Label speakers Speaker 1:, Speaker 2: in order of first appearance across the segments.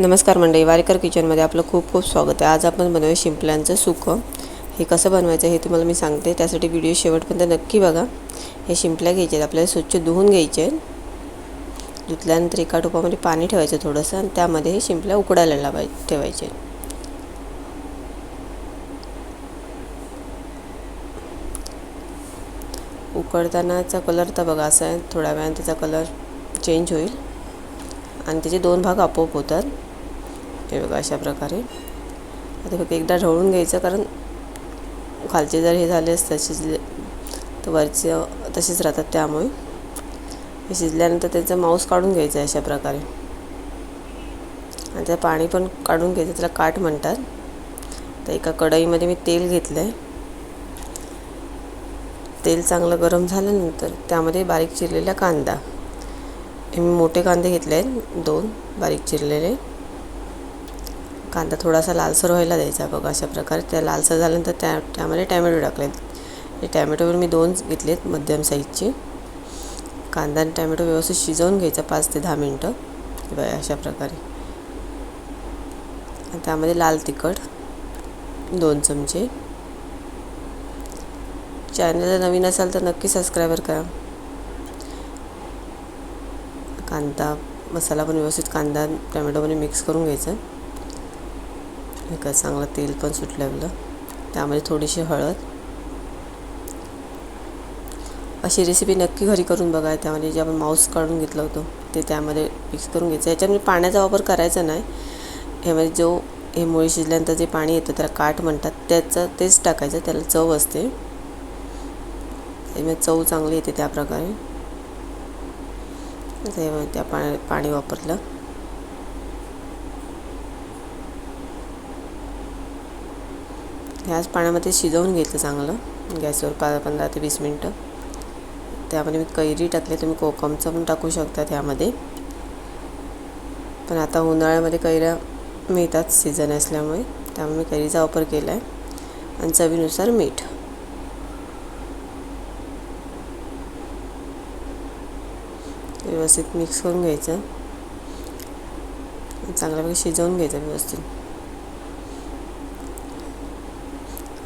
Speaker 1: नमस्कार मंडळी वारेकर किचनमध्ये आपलं खूप खूप स्वागत आहे. आज आपण बनवूया शिंपल्यांचं सुकं. हे कसं बनवायचं हे तुम्हाला मी सांगते. त्यासाठी व्हिडिओ शेवटपर्यंत नक्की बघा. हे शिंपल्या घ्यायचे आहेत. आपल्याला स्वच्छ धुवून घ्यायचे आहेत. धुतल्यानंतर एका टोपामध्ये पाणी ठेवायचं थोडंसं आणि त्यामध्ये हे शिंपल्या उकडायला लावाय ठेवायचे उकडतानाचा कलर तर बघा असा आहे. थोड्या वेळाने त्याचा कलर चेंज होईल. आणि त्याचे दोन भाग आपोआप होतात. हे बघा अशा प्रकारे. आता फक्त एकदा ढवळून घ्यायचं कारण खालचे जर हे झाले असते शिजले तर वरचे तसेच राहतात त्यामुळे. हे शिजल्यानंतर त्याचं मांस काढून घ्यायचं आहे अशा प्रकारे. आणि त्या पाणी पण काढून घ्यायचं त्याला काठ म्हणतात. तर एका कढईमध्ये मी तेल घेतलं आहे तेल चांगलं गरम झाल्यानंतर त्यामध्ये बारीक चिरलेला कांदा. हे मी मोठे कांदे घेतले आहेत दोन बारीक चिरलेले. कांदा थोडासा लालसर व्हायला द्यायचा बघा अशा प्रकारे. त्या लालसर झाल्यानंतर त्या त्यामध्ये टॅमॅटो टाकलेत. हे टॅमॅटोवर मी दोन घेतलेत मध्यम साईजचे. कांदा आणि टॅमॅटो व्यवस्थित शिजवून घ्यायचा पाच ते दहा मिनटं. बघा अशा प्रकारे. त्यामध्ये लाल तिखट दोन चमचे. चॅनलला नवीन असाल तर नक्की सबस्क्रायबर करा. कांदा मसाला पण व्यवस्थित कांदा टॅमॅटोमध्ये मिक्स करून घ्यायचं. का चांगलं तेल पण सुटलं आपलं. त्यामध्ये थोडीशी हळद. अशी रेसिपी नक्की घरी करून बघा. त्यामध्ये जे आपण मांस काढून घेतलं होतं ते त्यामध्ये मिक्स करून घ्यायचं. याच्यामध्ये पाण्याचा वापर करायचा नाही. ह्यामध्ये जो हे मुळी शिजल्यानंतर जे पाणी येतं त्याला काठ म्हणतात त्याचं तेच टाकायचं. त्याला चव असते. त्यामुळे चव चांगली येते त्याप्रकारे. त्या पाणी पाणी वापरलं. ह्याच पाण्यामध्ये शिजवून घेतलं चांगलं. गॅसवर पा पंधरा ते वीस मिनटं. त्यामध्ये मी कैरी टाकले तुम्ही कोकमचं पण टाकू शकता त्यामध्ये. पण आता उन्हाळ्यामध्ये कैऱ्या मिळतात सीझन असल्यामुळे. त्यामुळे मी कैरीचा वापर केला आहे आणि चवीनुसार मीठ. व्यवस्थित मिक्स करून घ्यायचं. चांगल्यापैकी शिजवून घ्यायचं व्यवस्थित.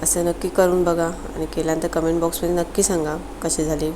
Speaker 1: असं नक्की करून बघा आणि केल्यानंतर कमेंट बॉक्समध्ये नक्की सांगा कसे झाली.